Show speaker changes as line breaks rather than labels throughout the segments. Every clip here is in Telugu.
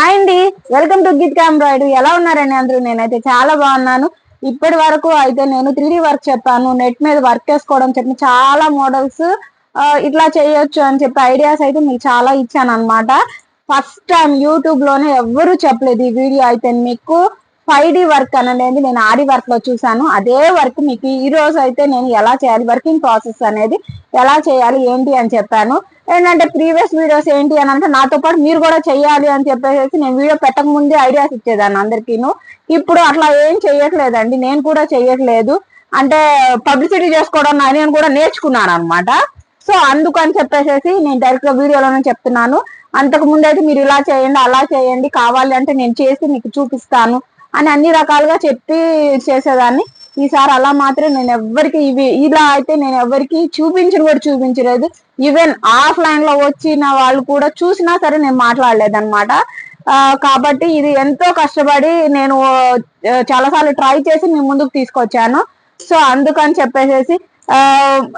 హాయ్ అండి. వెల్కమ్ టు గీత్ ఎంబ్రాయిడరీ ఎలా ఉన్నారండి అందరూ? నేనైతే చాలా బాగున్నాను. ఇప్పటి వరకు అయితే నేను త్రీ వర్క్ చెప్పాను. నెట్ మీద వర్క్ చేసుకోవడం చెప్పిన చాలా మోడల్స్ ఇట్లా చేయొచ్చు అని చెప్పి ఐడియాస్ అయితే మీకు చాలా ఇచ్చాను అనమాట ఫస్ట్ టైం యూట్యూబ్లోనే ఎవ్వరూ చెప్పలేదు ఈ వీడియో అయితే మీకు. ఫైవ్ డి వర్క్ అనేది నేను ఆడి వర్క్లో చూసాను అదే వర్క్ మీకు ఈ రోజు అయితే నేను ఎలా చేయాలి వర్కింగ్ ప్రాసెస్ అనేది ఎలా చేయాలి ఏంటి అని చెప్పాను. ఏంటంటే ప్రీవియస్ వీడియోస్ ఏంటి అని అంటే నాతో పాటు మీరు కూడా చెయ్యాలి అని చెప్పేసి నేను వీడియో పెట్టక ముందే ఐడియాస్ ఇచ్చేదాన్ని అందరికీను. ఇప్పుడు అట్లా ఏం చెయ్యట్లేదండి నేను కూడా చెయ్యట్లేదు అంటే పబ్లిసిటీ చేసుకోవడం నేను కూడా నేర్చుకున్నాను అనమాట సో అందుకని చెప్పేసి నేను డైరెక్ట్గా వీడియోలోనే చెప్తున్నాను. అంతకు ముందు అయితే మీరు ఇలా చేయండి అలా చేయండి కావాలి అంటే నేను చేసి మీకు చూపిస్తాను. అని అన్ని రకాలుగా చెప్పి చేసేదాన్ని. ఈసారి అలా మాత్రం నేను ఎవ్వరికి ఇవి ఇలా అయితే నేను ఎవరికి చూపించిన కూడా చూపించలేదు. ఈవెన్ ఆఫ్లైన్లో వచ్చిన వాళ్ళు కూడా చూసినా సరే నేను మాట్లాడలేదన్నమాట. కాబట్టి ఇది ఎంతో కష్టపడి నేను చాలాసార్లు ట్రై చేసి మీ ముందుకు తీసుకొచ్చాను. సో అందుకని చెప్పేసి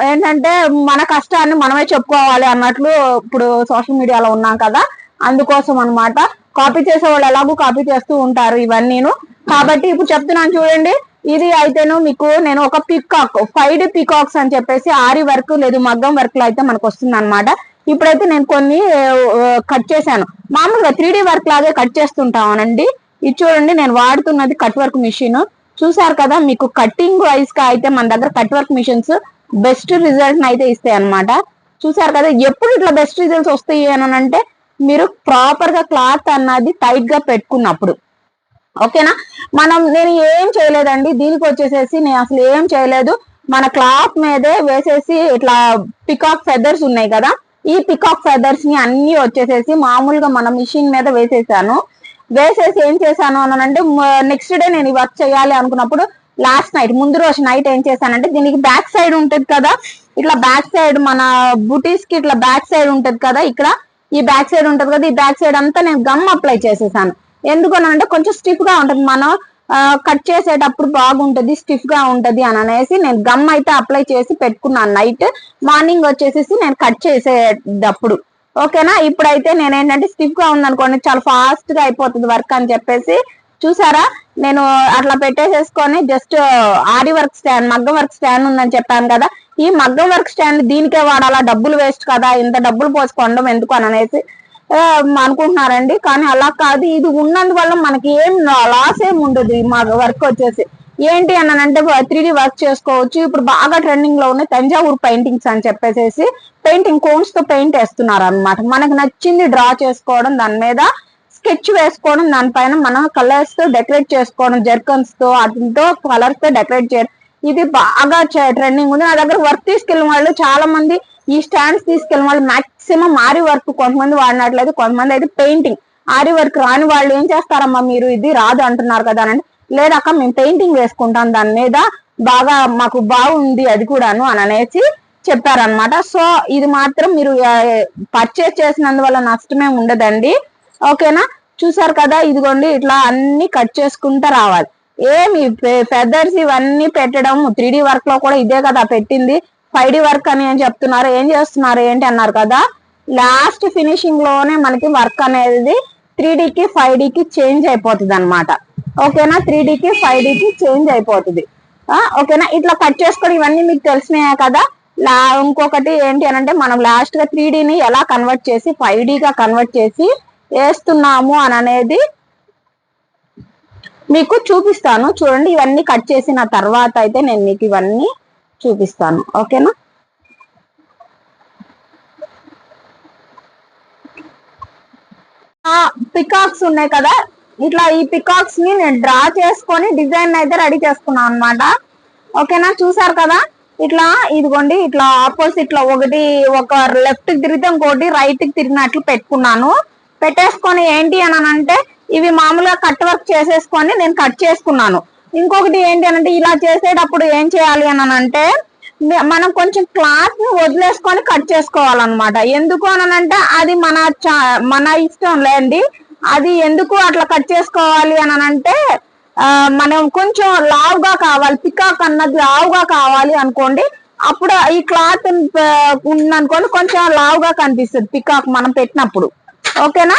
ఏంటంటే మన కష్టాన్ని మనమే చెప్పుకోవాలి అన్నట్లు ఇప్పుడు సోషల్ మీడియాలో ఉన్నాం కదా. అందుకోసం అనమాట కాపీ చేసే వాళ్ళు ఎలాగో కాపీ చేస్తూ ఉంటారు ఇవన్నీను. కాబట్టి ఇప్పుడు చెప్తున్నాను చూడండి ఇది అయితేను మీకు నేను ఒక పికాక్ ఫైవ్ పికాక్స్ అని చెప్పేసి ఆరి వర్క్ లేదు మగ్గం వర్క్లో అయితే మనకు వస్తుంది అనమాట ఇప్పుడైతే నేను కొన్ని కట్ చేశాను. మామూలుగా త్రీ వర్క్ లాగే కట్ చేస్తుంటామనండి. ఇది చూడండి నేను వాడుతున్నది కట్ వర్క్ మిషన్ చూసారు కదా మీకు కటింగ్ వైజ్గా అయితే మన దగ్గర cut work machines best result అయితే ఇస్తాయి అనమాట చూసారు కదా ఎప్పుడు ఇట్లా బెస్ట్ రిజల్ట్స్ వస్తాయి అని అంటే మీరు ప్రాపర్గా క్లాత్ అన్నది టైట్గా పెట్టుకున్నప్పుడు. ఓకేనా మనం నేను ఏం చేయలేదండి. దీనికి వచ్చేసేసి నేను అసలు ఏం చేయలేదు. మన క్లాత్ మీదే వేసేసి ఇట్లా పికాక్ ఫెదర్స్ ఉన్నాయి కదా? ఈ పికాక్ ఫెదర్స్ని అన్ని వచ్చేసేసి మామూలుగా మన మిషన్ మీద వేసేసాను. వేసేసి ఏం చేశాను అని అంటే నెక్స్ట్ డే నేను వర్క్ చేయాలి అనుకున్నప్పుడు లాస్ట్ నైట్ ముందు రోజు నైట్ ఏం చేశానంటే దీనికి బ్యాక్ సైడ్ ఉంటది కదా? ఇట్లా బ్యాక్ సైడ్ మన బుటీస్కి ఇట్లా బ్యాక్ సైడ్ ఉంటది కదా? ఇక్కడ ఈ బ్యాక్ సైడ్ ఉంటది కదా ఈ బ్యాక్ సైడ్ అంతా నేను గమ్ అప్లై చేసేసాను. ఎందుకనంటే కొంచెం స్టిఫ్గా ఉంటది. మనం కట్ చేసేటప్పుడు బాగుంటది స్టిఫ్గా ఉంటది అని అనేసి నేను గమ్ అయితే అప్లై చేసి పెట్టుకున్నాను. నైట్ మార్నింగ్ వచ్చేసేసి నేను కట్ చేసేటప్పుడు. ఓకేనా ఇప్పుడైతే నేను ఏంటంటే స్టిఫ్గా ఉందనుకోండి చాలా ఫాస్ట్గా అయిపోతుంది వర్క్ అని చెప్పేసి చూసారా? నేను అట్లా పెట్టేసేసుకొని జస్ట్ ఆరి వర్క్ స్టాండ్ మగ్గం వర్క్ స్టాండ్ ఉందని చెప్పాను కదా. ఈ మగ్గం వర్క్ స్టాండ్ దీనికే వాడాలా? డబ్బులు వేస్ట్ కదా? ఇంత డబ్బులు పోసి ఎందుకు అని అనేసి అనుకుంటున్నారండి. కానీ అలా కాదు. ఇది ఉన్నందువల్ల మనకి ఏం లాస్ ఏమి ఉండదు మా వర్క్ వచ్చేసి. ఏంటి అని అంటే త్రీ వర్క్ చేసుకోవచ్చు. ఇప్పుడు బాగా ట్రెండింగ్లో ఉన్నాయి తంజావూరు పెయింటింగ్స్ అని చెప్పేసి పెయింటింగ్ కోన్స్తో పెయింట్ వేస్తున్నారు అనమాట మనకు నచ్చింది డ్రా చేసుకోవడం. దాని మీద స్కెచ్ వేసుకోవడం దానిపైన మనం కలర్స్తో డెకరేట్ చేసుకోవడం జర్కన్స్తో వాటితో కలర్స్తో డెకరేట్ చేయడం. ఇది బాగా ట్రెండింగ్ ఉంది. నా దగ్గర వర్క్ తీసుకెళ్ళిన వాళ్ళు చాలా మంది ఈ స్టాండ్స్ తీసుకెళ్ళిన వాళ్ళు మాక్సిమం ఆరి వర్క్ కొంతమంది వాడినట్లయితే కొంతమంది అయితే పెయింటింగ్. ఆరి వర్క్ రాని వాళ్ళు ఏం చేస్తారమ్మా మీరు? ఇది రాదు అంటున్నారు కదా అని లేదక్క మేము పెయింటింగ్ వేసుకుంటాం. దాని మీద బాగా మాకు బాగుంది అది కూడాను అని అనేసి చెప్పారనమాట సో ఇది మాత్రం మీరు పర్చేస్ చేసినందువల్ల నష్టమే ఉండదండి. ఓకేనా? చూసారు కదా? ఇదిగోండి ఇట్లా అన్ని కట్ చేసుకుంటా రావాలి. ఏమి ఫెదర్స్ ఇవన్నీ పెట్టడం త్రీ వర్క్లో కూడా ఇదే కదా పెట్టింది. ఫైవ్ డి వర్క్ అని ఏం చెప్తున్నారు? ఏం చేస్తున్నారు? ఏంటి అన్నారు కదా? లాస్ట్ ఫినిషింగ్లోనే మనకి వర్క్ అనేది త్రీ డికి ఫైవ్ డికి చేంజ్ అయిపోతుంది అనమాట ఓకేనా? త్రీ డికి ఫైవ్ డికి చేంజ్ అయిపోతుంది. ఓకేనా? ఇట్లా కట్ చేసుకొని ఇవన్నీ మీకు తెలిసినాయా కదా? లా ఇంకొకటి ఏంటి అని అంటే మనం లాస్ట్గా త్రీ డిని ఎలా కన్వర్ట్ చేసి ఫైవ్ డిగా కన్వర్ట్ చేసి వేస్తున్నాము అని అనేది మీకు చూపిస్తాను. చూడండి ఇవన్నీ కట్ చేసిన తర్వాత అయితే నేను మీకు ఇవన్నీ చూపిస్తాను. ఓకేనా? పికాక్స్ ఉన్నాయి కదా ఇట్లా ఈ పికాక్స్ని నేను డ్రా చేసుకొని డిజైన్ అయితే రెడీ చేసుకున్నాను అనమాట ఓకేనా? చూసారు కదా? ఇట్లా ఇదిగోండి ఇట్లా ఆపోజిట్లో ఒకటి ఒక లెఫ్ట్కి తిరిగితే ఇంకోటి రైట్కి తిరిగినట్లు పెట్టుకున్నాను. పెట్టేసుకొని ఏంటి అని అంటే ఇవి మామూలుగా కట్ వర్క్ చేసేసుకొని నేను కట్ చేసుకున్నాను. ఇంకొకటి ఏంటి అని అంటే ఇలా చేసేటప్పుడు ఏం చేయాలి అని అంటే మనం కొంచెం క్లాత్ని వదిలేసుకొని కట్ చేసుకోవాలన్నమాట. ఎందుకు అని అంటే అది మన మన ఇష్టం లేండి. అది ఎందుకు అట్లా కట్ చేసుకోవాలి అని అంటే మనం కొంచెం లావుగా కావాలి పికాక్ అన్నది లావుగా కావాలి అనుకోండి. అప్పుడు ఈ క్లాత్ ఉందనుకోండి కొంచెం లావుగా కనిపిస్తుంది పికాక్ మనం పెట్టినప్పుడు. ఓకేనా?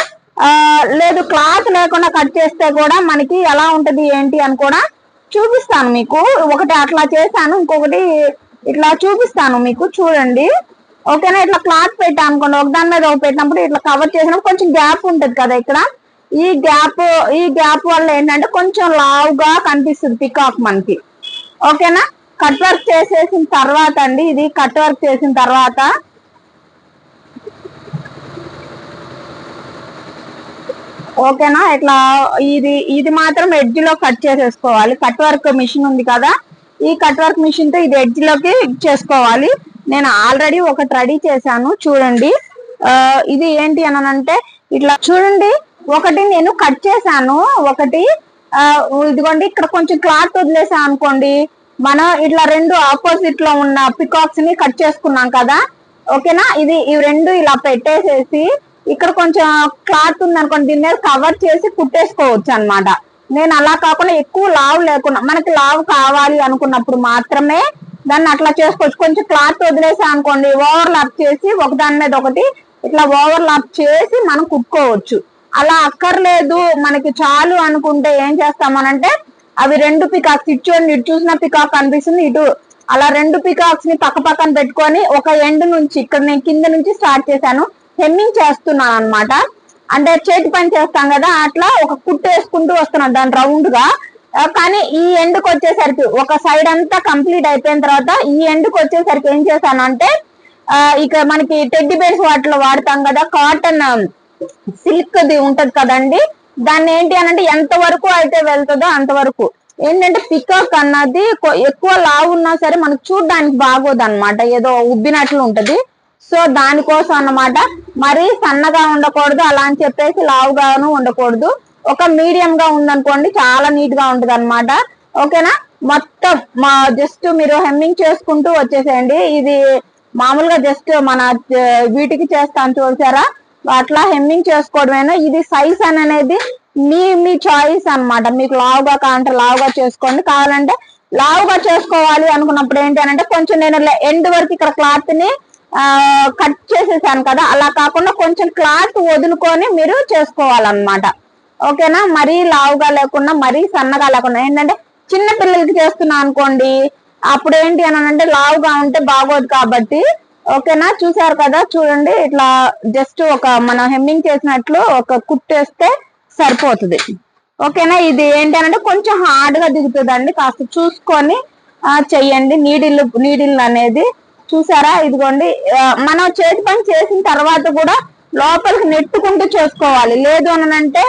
లేదు క్లాత్ లేకుండా కట్ చేస్తే కూడా మనకి ఎలా ఉంటది ఏంటి అని కూడా చూపిస్తాను మీకు. ఒకటి అట్లా చేశాను ఇంకొకటి ఇట్లా చూపిస్తాను మీకు చూడండి. ఓకేనా? ఇట్లా క్లాత్ పెట్టా అనుకోండి ఒకదాని మీద ఒక పెట్టినప్పుడు ఇట్లా కవర్ చేసినప్పుడు కొంచెం గ్యాప్ ఉంటుంది కదా ఇక్కడ. ఈ గ్యాప్ ఈ గ్యాప్ వల్ల ఏంటంటే కొంచెం లావుగా కనిపిస్తుంది పికాక్ మనకి. ఓకేనా? కట్ వర్క్ చేసేసిన తర్వాత అండి ఇది కట్ వర్క్ చేసిన తర్వాత ఓకేనా? ఇట్లా ఇది ఇది మాత్రం ఎడ్జ్లో కట్ చేసేసుకోవాలి. కట్ వర్క్ మిషన్ ఉంది కదా? ఈ కట్ వర్క్ మిషన్తో ఇది ఎడ్జ్లోకి చేసుకోవాలి. నేను ఆల్రెడీ ఒకటి రెడీ చేశాను చూడండి. ఇది ఏంటి అని అంటే ఇట్లా చూడండి ఒకటి నేను కట్ చేశాను ఒకటి ఇదిగోండి ఇక్కడ కొంచెం క్లాత్ వదిలేసాను అనుకోండి. మనం ఇట్లా రెండు ఆపోజిట్లో ఉన్న పికాక్స్ని కట్ చేసుకున్నాం కదా? ఓకేనా? ఇది ఇవి రెండు ఇలా పెట్టేసేసి ఇక్కడ కొంచెం క్లాత్ ఉంది అనుకోండి దీని మీద కవర్ చేసి కుట్టేసుకోవచ్చు అన్నమాట. నేను అలా కాకుండా ఎక్కువ లావు లేకుండా మనకి లావు కావాలి అనుకున్నప్పుడు మాత్రమే దాన్ని అట్లా చేసుకోవచ్చు. కొంచెం క్లాత్ వదిలేసా అనుకోండి ఓవర్ లాప్ చేసి ఒకదాని మీద ఒకటి ఇట్లా ఓవర్ లాప్ చేసి మనం కుట్టుకోవచ్చు. అలా అక్కర్లేదు మనకి చాలు అనుకుంటే ఏం చేస్తామనంటే అవి రెండు పికాక్స్ ఇటు చూడండి ఇటు చూసిన పికాక్ కనిపిస్తుంది ఇటు అలా రెండు పికాక్స్ని పక్క పక్కన పెట్టుకొని ఒక ఎండ్ నుంచి ఇక్కడ నేను కింద నుంచి స్టార్ట్ చేశాను హెమ్మింగ్ చేస్తున్నాను అన్నమాట అంటే చేతి పని చేస్తాం కదా అట్లా ఒక కుట్టు వేసుకుంటూ వస్తున్నాను దాని రౌండ్గా కానీ ఈ ఎండ్కి వచ్చేసరికి ఒక సైడ్ అంతా కంప్లీట్ అయిపోయిన తర్వాత ఈ ఎండ్కి వచ్చేసరికి ఏం చేశానంటే ఇక మనకి టెడ్డి బేర్స్ వాటిలో వాడతాం కదా కాటన్ సిల్క్ ది ఉంటది కదండి. దాన్ని ఏంటి అని అంటే ఎంత వరకు అయితే వెళ్తుందో అంతవరకు ఏంటంటే పికాక్ అన్నది ఎక్కువ లావు ఉన్నా సరే మనకు చూడడానికి బాగోదు అనమాట ఏదో ఉబ్బినట్లు ఉంటది. సో దానికోసం అన్నమాట మరీ సన్నగా ఉండకూడదు అలా అని చెప్పేసి లావుగాను ఉండకూడదు. ఒక మీడియం గా ఉందనుకోండి చాలా నీట్గా ఉంటది అనమాట ఓకేనా? మొత్తం మా జస్ట్ మీరు హెమ్మింగ్ చేసుకుంటూ వచ్చేసేయండి. ఇది మామూలుగా జస్ట్ మన వీటికి చేస్తాను చూసారా? అట్లా హెమ్మింగ్ చేసుకోవడమేనా? ఇది సైజ్ అని అనేది మీ మీ చాయిస్ అన్నమాట. మీకు లావుగా కావాలంటే లావుగా చేసుకోండి. కావాలంటే లావుగా చేసుకోవాలి అనుకున్నప్పుడు ఏంటి అని అంటే కొంచెం నేను ఎండ్ వరకు ఇక్కడ క్లాత్ని కట్ చేసేసాను కదా అలా కాకుండా కొంచెం క్లాత్ వదులుకొని మీరు చేసుకోవాలన్నమాట. ఓకేనా? మరీ లావుగా లేకుండా మరీ సన్నగా లేకుండా. ఏంటంటే చిన్న పిల్లలకి చేస్తున్నా అనుకోండి అప్పుడు ఏంటి అని అంటే లావుగా ఉంటే బాగోదు కాబట్టి ఓకేనా? చూసారు కదా? చూడండి ఇట్లా జస్ట్ ఒక మనం హెమ్మింగ్ చేసినట్లు ఒక కుట్టేస్తే సరిపోతుంది. ఓకేనా? ఇది ఏంటి అంటే కొంచెం హార్డ్గా దిగుతుందండి. కాస్త చూసుకొని చెయ్యండి. నీడిల్ నీడిల్ అనేది చూసారా? ఇదిగోండి. మనం చేతి పని చేసిన తర్వాత కూడా లోపలికి నెట్టుకుంటూ చేసుకోవాలి. లేదు అని అంటే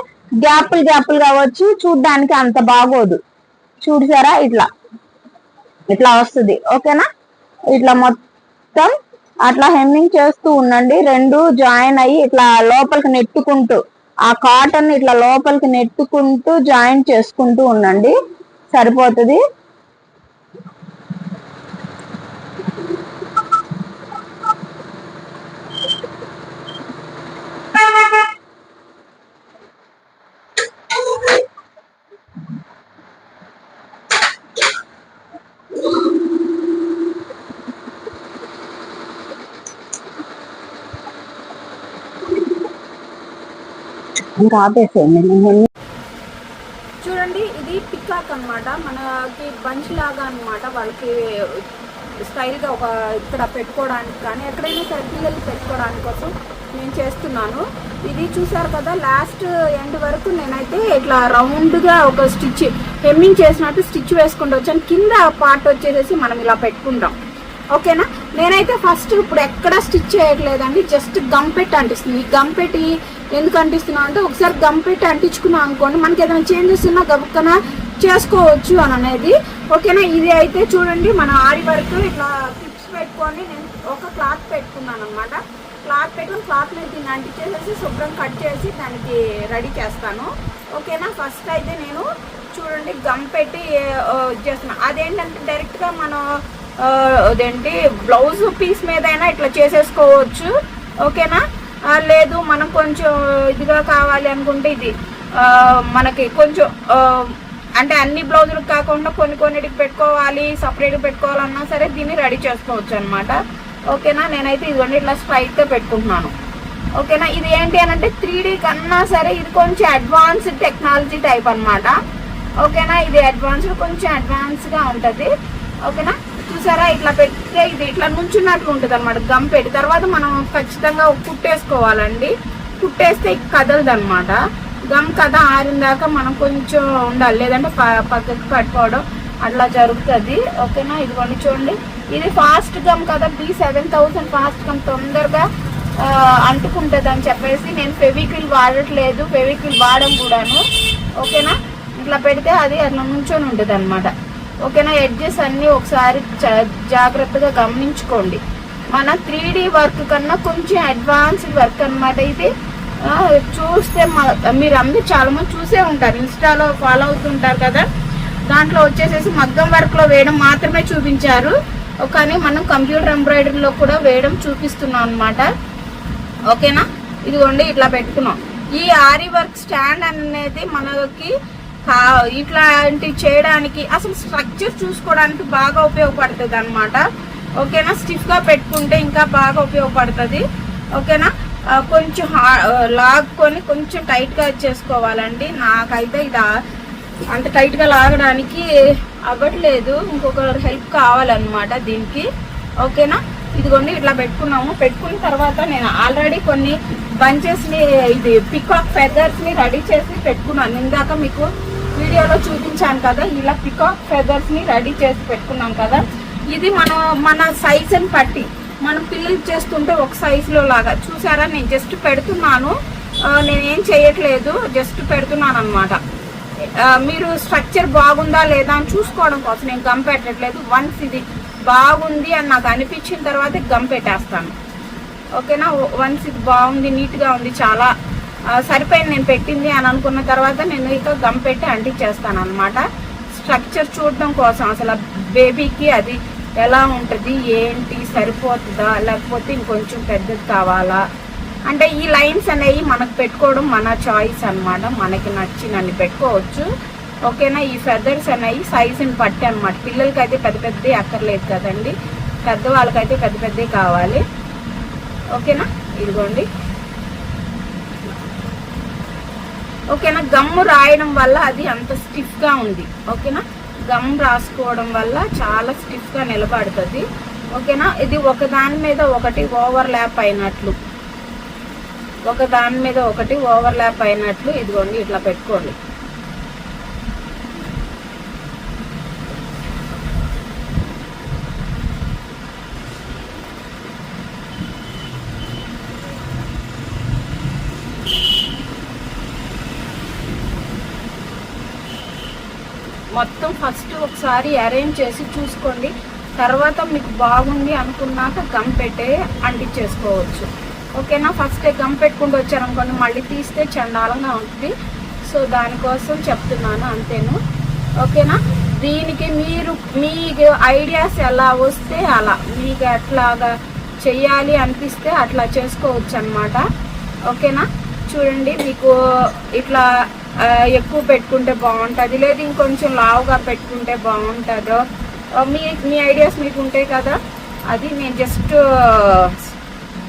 గ్యాపులు గ్యాపులు కావచ్చు చూడ్డానికి అంత బాగోదు. చూసారా? ఇట్లా. ఇట్లా వస్తుంది. ఓకేనా? ఇట్లా మొత్తం అట్లా హెమ్మింగ్ చేస్తూ ఉండండి. రెండు జాయిన్ అయ్యి ఇట్లా లోపలికి నెట్టుకుంటూ ఆ కాటన్ ఇట్లా లోపలికి నెట్టుకుంటూ జాయిన్ చేసుకుంటూ ఉండండి. సరిపోతుంది? ఇంకా ఆపేసేయండి నేను
చూడండి ఇది పికాక్ అన్నమాట. మనకి బంచ్ లాగా అన్నమాట. వాళ్ళకి స్టైల్గా ఒక ఇక్కడ పెట్టుకోవడానికి కానీ ఎక్కడైనా సరే పిల్లలు పెట్టుకోవడానికి కోసం నేను చేస్తున్నాను. ఇది చూసారు కదా లాస్ట్ ఎండ్ వరకు నేనైతే ఇట్లా రౌండ్గా ఒక స్టిచ్ హెమ్మింగ్ చేసినట్టు స్టిచ్ వేసుకుంటూ వచ్చాను. కింద పార్ట్ వచ్చేసేసి మనం ఇలా పెట్టుకుంటాం. ఓకేనా? నేనైతే ఫస్ట్ ఇప్పుడు ఎక్కడ స్టిచ్ చేయట్లేదండి జస్ట్ గమ్ పెట్టి అంటిస్తుంది. ఈ గమ్ పెట్టి ఎందుకు అంటిస్తున్నా అంటే ఒకసారి గమ్ పెట్టి అంటించుకున్నాం అనుకోండి మనకి ఏదైనా చేంజెస్ ఉన్నా గబుక్కన చేసుకోవచ్చు అని అనేది. ఓకేనా? ఇది అయితే చూడండి మన ఆరి వరకు ఇట్లా క్లిప్స్ పెట్టుకొని నేను ఒక క్లాత్ పెట్టుకున్నాను అనమాట క్లాత్ పెట్టుకుని క్లాత్ మీద దీన్ని అంటించేసేసి శుభ్రం కట్ చేసి దానికి రెడీ చేస్తాను. ఓకేనా? ఫస్ట్ అయితే నేను చూడండి గమ్ పెట్టి చేస్తున్నాను అదేంటంటే డైరెక్ట్గా మనం అదేంటి బ్లౌజ్ పీస్ మీద అయినా ఇట్లా చేసేసుకోవచ్చు ఓకేనా? లేదు మనం కొంచెం ఇదిగా కావాలి అనుకుంటే ఇది మనకి కొంచెం అంటే అన్ని బ్లౌజులకు కాకుండా కొన్ని కొన్నిటికి పెట్టుకోవాలి సపరేట్గా పెట్టుకోవాలన్నా సరే దీన్ని రెడీ చేసుకోవచ్చు అనమాట ఓకేనా? నేనైతే ఇదిగోండి ఇట్లా స్ట్రైట్గా పెట్టుకుంటున్నాను.
ఓకేనా? ఇది ఏంటి అని అంటే త్రీ డీ కన్నా సరే ఇది కొంచెం అడ్వాన్స్డ్ టెక్నాలజీ టైప్ అనమాట ఓకేనా? ఇది అడ్వాన్స్డ్ కొంచెం అడ్వాన్స్గా ఉంటుంది. ఓకేనా? చూసారా? ఇట్లా పెడితే ఇది ఇట్లా నుంచున్నట్లు ఉంటుంది అనమాట గమ్ పెట్టి తర్వాత మనం ఖచ్చితంగా కుట్టేసుకోవాలండి. కుట్టేస్తే కదలదు అనమాట గమ్ కథ ఆరిన దాకా మనం కొంచెం ఉండాలి. లేదంటే ప- పక్కకి కట్టుకోవడం అట్లా జరుగుతుంది. ఓకేనా? ఇదిగోండి చూడండి. ఇది ఫాస్ట్ గమ్ కదా B seven thousand fast gum తొందరగా అంటుకుంటుంది అని చెప్పేసి నేను ఫెవిక్విల్ వాడట్లేదు. ఫెవిక్విల్ వాడడం కూడాను. ఓకేనా? ఇట్లా పెడితే అది అట్లా నుంచొని ఉంటుంది అనమాట ఓకేనా? ఎడ్జెస్ అన్ని ఒకసారి జా- జాగ్రత్తగా గమనించుకోండి. మన త్రీ వర్క్ కన్నా కొంచెం అడ్వాన్స్డ్ వర్క్ అన్నమాట ఇది. చూస్తే మీరు అందరూ చాలా మంది చూసే ఉంటారు. ఇన్స్టాలో ఫాలో అవుతుంటారు కదా? దాంట్లో వచ్చేసేసి మగ్గం వర్క్లో వేయడం మాత్రమే చూపించారు. కానీ మనం కంప్యూటర్ ఎంబ్రాయిడరీలో కూడా వేయడం చూపిస్తున్నాం అనమాట ఓకేనా? ఇదిగోండి ఇట్లా పెట్టుకున్నాం. ఈ ఆరి వర్క్ స్టాండ్ అనేది మనకి ఇట్లాంటివి చేయడానికి అసలు స్ట్రక్చర్ చూసుకోవడానికి బాగా ఉపయోగపడుతుంది అనమాట ఓకేనా? స్టిఫ్గా పెట్టుకుంటే ఇంకా బాగా ఉపయోగపడుతుంది. ఓకేనా? కొంచెం హా- లాక్కొని కొంచెం టైట్గా చేసుకోవాలండి. నాకైతే ఇది అంత టైట్గా లాగడానికి అవ్వట్లేదు. ఇంకొక హెల్ప్ కావాలన్నమాట దీనికి. ఓకేనా? ఇదిగోండి ఇట్లా పెట్టుకున్నాము. పెట్టుకున్న తర్వాత నేను ఆల్రెడీ కొన్ని బంచెస్ని ఇది పికాక్ ఫెదర్స్ని రెడీ చేసి పెట్టుకున్నాను. ఇందాక మీకు వీడియోలో చూపించాను కదా ఇలా పికాక్ ఫెదర్స్ని రెడీ చేసి పెట్టుకున్నాం కదా. ఇది మనం మన సైజ్ని బట్టి మనం పిల్లలు చేస్తుంటే ఒక సైజులో లాగా. చూసారా? నేను జస్ట్ పెడుతున్నాను. నేనేం చేయట్లేదు జస్ట్ పెడుతున్నాను అనమాట మీరు స్ట్రక్చర్ బాగుందా లేదా అని చూసుకోవడం కోసం నేను గమ్ పెట్టట్లేదు. వన్స్ ఇది బాగుంది అని నాకు అనిపించిన తర్వాత గమ్ పెట్టేస్తాను. ఓకేనా? వన్స్ ఇది బాగుంది నీట్గా ఉంది చాలా సరిపోయింది నేను పెట్టింది అని అనుకున్న తర్వాత నేను ఇతో గమ్ పెట్టి అంటించేస్తాను అనమాట స్ట్రక్చర్ చూడడం కోసం అసలు బేబీకి అది ఎలా ఉంటుంది ఏంటి సరిపోతుందా లేకపోతే ఇంకొంచెం పెద్దది కావాలా? అంటే ఈ లైన్స్ అనేవి మనకు పెట్టుకోవడం మన చాయిస్ అన్నమాట. మనకి నచ్చినన్ని పెట్టుకోవచ్చు. ఓకేనా? ఈ ఫెదర్స్ అనేవి సైజుని బట్టి అనమాట పిల్లలకి అయితే పెద్ద పెద్దవి అక్కర్లేదు కదండి. పెద్దవాళ్ళకైతే పెద్ద పెద్దవి కావాలి. ఓకేనా? ఇదిగోండి. ఓకేనా? గమ్ము రాయడం వల్ల అది అంత స్టిఫ్గా ఉంది. ఓకేనా? గమ్ రాసుకోవడం వల్ల చాలా స్టిఫ్గా నిలబడుతుంది. ఓకేనా? ఇది ఒక దాని మీద ఒకటి ఓవర్ ల్యాప్ అయినట్లు. ఒక దాని మీద ఒకటి ఓవర్ ల్యాప్ అయినట్లు ఇదిగోండి ఇట్లా పెట్టుకోండి. మొత్తం ఫస్ట్ ఒకసారి అరేంజ్ చేసి చూసుకోండి. తర్వాత మీకు బాగుంది అనుకున్నాక గమ్ పెట్టే అంటించేసుకోవచ్చు. ఓకేనా? ఫస్ట్ గమ్ పెట్టుకుంటూ వచ్చారనుకోండి మళ్ళీ తీస్తే చండాలంగా ఉంటుంది. సో దానికోసం చెప్తున్నాను అంతేను. ఓకేనా? దీనికి మీరు మీ ఐడియాస్ ఎలా వస్తే అలా. మీకు ఎట్లాగా చెయ్యాలి అనిపిస్తే అట్లా చేసుకోవచ్చు అనమాట ఓకేనా? చూడండి మీకు ఇట్లా ఎక్కువ పెట్టుకుంటే బాగుంటుంది. లేదు ఇంకొంచెం లావుగా పెట్టుకుంటే బాగుంటుందో. మీ మీ ఐడియాస్ మీకు ఉంటాయి కదా? అది నేను జస్ట్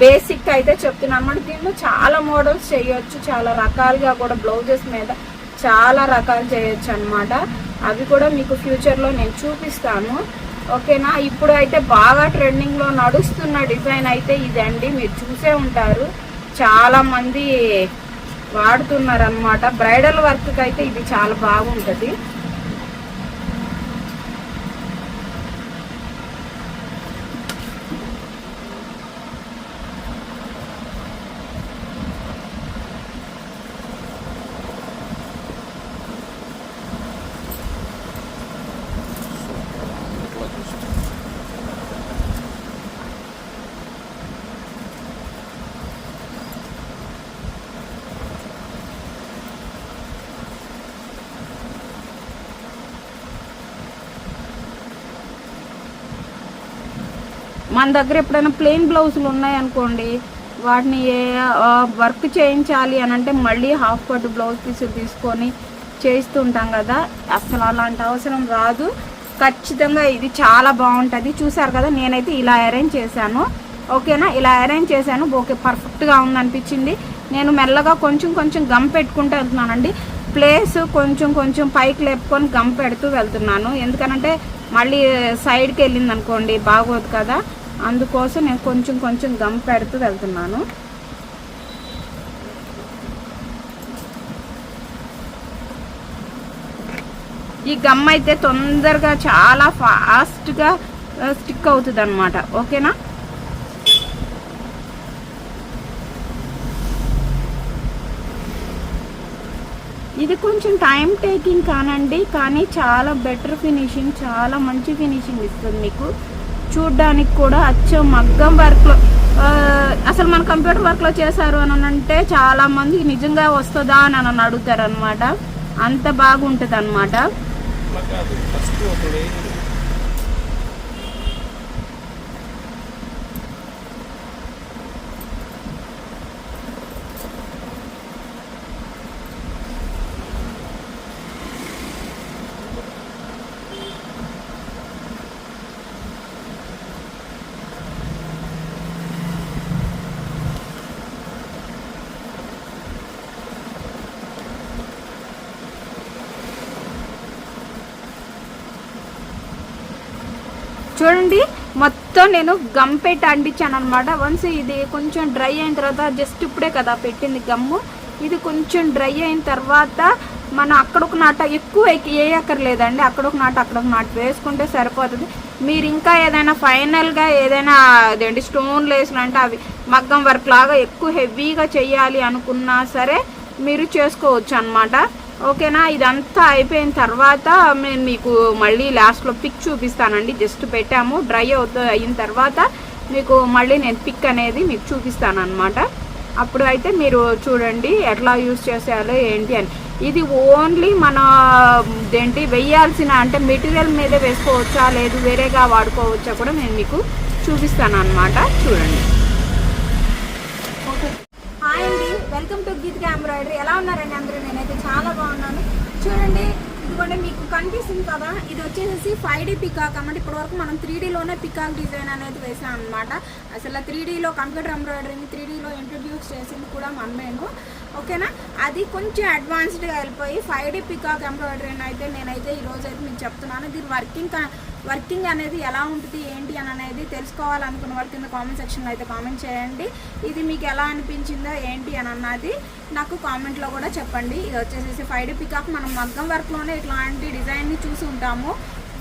బేసిక్ అయితే చెప్తున్నాను. అనమాట దీనిలో చాలా మోడల్స్ చేయొచ్చు చాలా రకాలుగా కూడా బ్లౌజెస్ మీద చాలా రకాలు చేయొచ్చు అనమాట అవి కూడా మీకు ఫ్యూచర్లో నేను చూపిస్తాను. ఓకేనా? ఇప్పుడు అయితే బాగా ట్రెండింగ్లో నడుస్తున్న డిజైన్ అయితే ఇదండి. మీరు చూసే ఉంటారు. చాలామంది వాడుతున్నారు అనమాట బ్రైడల్ వర్క్ అయితే ఇది చాలా బాగుంటుంది. మన దగ్గర ఎప్పుడైనా ప్లెయిన్ బ్లౌజులు ఉన్నాయనుకోండి వాటిని ఏ వర్క్ చేయించాలి అని అంటే మళ్ళీ హాఫ్ కట్ బ్లౌజ్ పీసులు తీసుకొని చేస్తుంటాం కదా. అసలు అలాంటి అవసరం రాదు. ఖచ్చితంగా ఇది చాలా బాగుంటుంది. చూసారు కదా నేనైతే ఇలా అరేంజ్ చేశాను. ఓకేనా? ఇలా అరేంజ్ చేశాను. ఓకే పర్ఫెక్ట్గా ఉందనిపించింది. నేను మెల్లగా కొంచెం కొంచెం గమ్ పెట్టుకుంటూ వెళ్తున్నానండి. ప్లేస్ కొంచెం కొంచెం పైకి లేపుకొని గమ్ పెడుతూ వెళ్తున్నాను. ఎందుకనంటే మళ్ళీ సైడ్కి వెళ్ళింది అనుకోండి బాగోదు కదా. అందుకోసం నేను కొంచెం కొంచెం గమ్ పెడుతూ వెళ్తున్నాను. ఈ గమ్ అయితే తొందరగా చాలా ఫాస్ట్గా స్టిక్ అవుతుంది అనమాట ఓకేనా? ఇది కొంచెం టైం టేకింగ్ కానండి కానీ చాలా బెటర్ ఫినిషింగ్ చాలా మంచి ఫినిషింగ్ ఇస్తుంది మీకు. చూడ్డానికి కూడా అచ్చం మగ్గం వర్క్లో అసలు మన కంప్యూటర్ వర్క్లో చేశారు అని అంటే చాలా మంది నిజంగా వస్తుందా అని నన్ను అడుగుతారు అనమాట అంత బాగుంటుంది అనమాట చూడండి మొత్తం నేను గమ్ పెట్టి అంటించాను అనమాట వన్స్ ఇది కొంచెం డ్రై అయిన తర్వాత జస్ట్ ఇప్పుడే కదా పెట్టింది గమ్ము. ఇది కొంచెం డ్రై అయిన తర్వాత మనం అక్కడ ఒక నాట ఎక్కువ వేయక్కర్లేదండి అక్కడ ఒక నాట అక్కడ ఒక నాట వేసుకుంటే సరిపోతుంది. మీరు ఇంకా ఏదైనా ఫైనల్గా ఏదైనా అదేంటి స్టోన్లు వేసినంటే అంటే అవి మగ్గం వర్క్ లాగా ఎక్కువ హెవీగా చేయాలి అనుకున్నా సరే మీరు చేసుకోవచ్చు అన్నమాట. ఓకేనా? ఇదంతా అయిపోయిన తర్వాత నేను మీకు మళ్ళీ లాస్ట్లో పిక్ చూపిస్తానండి. జస్ట్ పెట్టాము. డ్రై అవుతూ అయిన తర్వాత మీకు మళ్ళీ నేను పిక్ అనేది మీకు చూపిస్తాను అనమాట అప్పుడు అయితే మీరు చూడండి ఎట్లా యూజ్ చేసేయాలో ఏంటి అని. ఇది ఓన్లీ మన ఏంటి వేయాల్సిన అంటే మెటీరియల్ మీదే వేసుకోవచ్చా? లేదు వేరేగా వాడుకోవచ్చా కూడా నేను మీకు చూపిస్తాను అనమాట చూడండి హాయ్ అండి వెల్కమ్ టు గీతిక ఎంబ్రాయిడరీ. ఎలా ఉన్నారండి అందరూ? నేనైతే చాలా బాగున్నాను. చూడండి ఇదిగోండి మీకు కనిపిస్తుంది కదా? ఇది వచ్చేసి ఫైవ్ డీ పికాక్ అన్నమాట. ఇప్పటివరకు మనం త్రీ డీలోనే పికాక్ డిజైన్ అనేది వేసాం అనమాట అసలు త్రీ డీలో కంప్యూటర్ ఎంబ్రాయిడరీని త్రీ డీలో ఇంట్రడ్యూస్ చేసింది కూడా మనమేను ఓకేనా? అది కొంచెం అడ్వాన్స్డ్గా వెళ్ళిపోయి ఫైవ్ డీ పికాక్ ఎంబ్రాయిడరీని అయితే నేనైతే ఈరోజు అయితే మీకు చెప్తున్నాను. దీని వర్కింగ్ వర్కింగ్ అనేది ఎలా ఉంటుంది ఏంటి అని అనేది తెలుసుకోవాలనుకున్న వాళ్ళు కింద కామెంట్ సెక్షన్లో అయితే కామెంట్ చేయండి. ఇది మీకు ఎలా అనిపించిందో ఏంటి అని అన్నది నాకు కామెంట్లో కూడా చెప్పండి. ఇది వచ్చేసేసి ఫైవ్ డే పికాక్. మనం మగ్గం వర్క్లోనే ఇట్లాంటి డిజైన్ని చూసి ఉంటాము.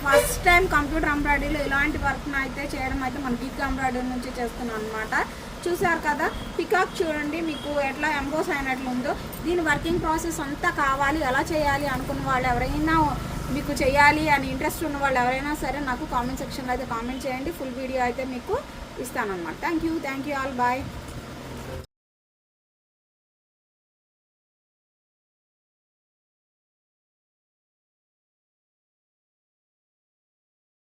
ఫస్ట్ టైం కంప్యూటర్ ఎంబ్రాయిడరీలో ఇలాంటి వర్క్ను అయితే చేయడం అయితే మన గిగ్ ఎంబ్రాయిడరీ నుంచి చేస్తున్నాం అనమాట చూసారు కదా? పికాక్ చూడండి మీకు ఎట్లా ఎంబోస్ అయినట్లు ఉందో దీని వర్కింగ్ ప్రాసెస్ అంతా కావాలి ఎలా చేయాలి అనుకున్న వాళ్ళు ఎవరైనా మీకు చేయాలి అని ఇంట్రెస్ట్ ఉన్న వాళ్ళు ఎవరైనా సరే నాకు కామెంట్ సెక్షన్లో అయితే కామెంట్ చేయండి. ఫుల్ వీడియో అయితే మీకు ఇస్తానన్నమాట. Thank you thank you all bye